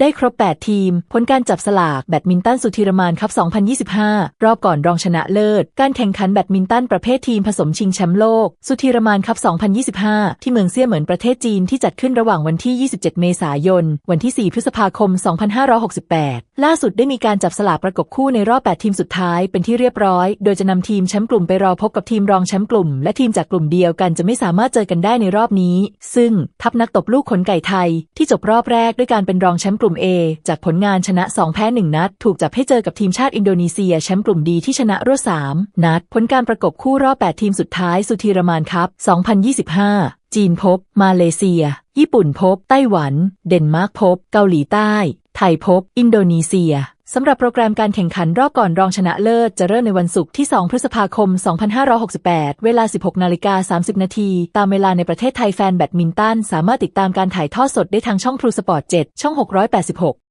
ได้ครบ 8 ทีม ผลการจับสลากแบดมินตันสุธีรมานคัพ2025 รอบก่อนรองชนะเลิศ การแข่งขันแบดมินตันประเภททีมผสมชิงแชมป์โลก สุธีรมานคัพ2025 ที่เมืองเซี่ยเหมินประเทศจีนที่จัดขึ้นระหว่างวันที่ 27 เมษายน วันที่ 4 พฤษภาคม 2568 ล่าสุดได้มีการจับสลากประกบคู่ในรอบ 8 ทีมสุดท้ายเป็นที่เรียบร้อย โดยจะนำทีมแชมป์กลุ่มไปรอพบกับทีมรองแชมป์กลุ่ม และทีมจากกลุ่มเดียวกันจะไม่สามารถเจอกันได้ในรอบนี้ ซึ่งทัพนักตบลูกขนไก่ไทย ที่จบรอบแรกด้วยการเป็นรองแชมป์กลุ่มลุ่ม A จากผลงานชนะ 2 แพ้ 1 นัด ถูกจับให้เจอกับทีมชาติอินโดนีเซียแชมป์กลุ่มดีที่ชนะรวด3นัด ผลการประกบคู่รอบ 8 ทีมสุดท้ายสุธีรมานคัพ2025 จีนพบ มาเลเซีย ญี่ปุ่นพบ ไต้หวัน เดนมาร์กพบ เกาหลีใต้ ไทยพบ อินโดนีเซีย สำหรับโปรแกรมการแข่งขันรอบก่อนรองชนะเลิศจะเริ่มในวันศุกร์ที่ 2 พฤษภาคม 2568 เวลา 16 นาฬิกา 30 นาที ตามเวลาในประเทศไทยแฟนแบดมินตันสามารถติดตามการถ่ายทอดสดได้ทางช่อง True Sport 7ช่อง 686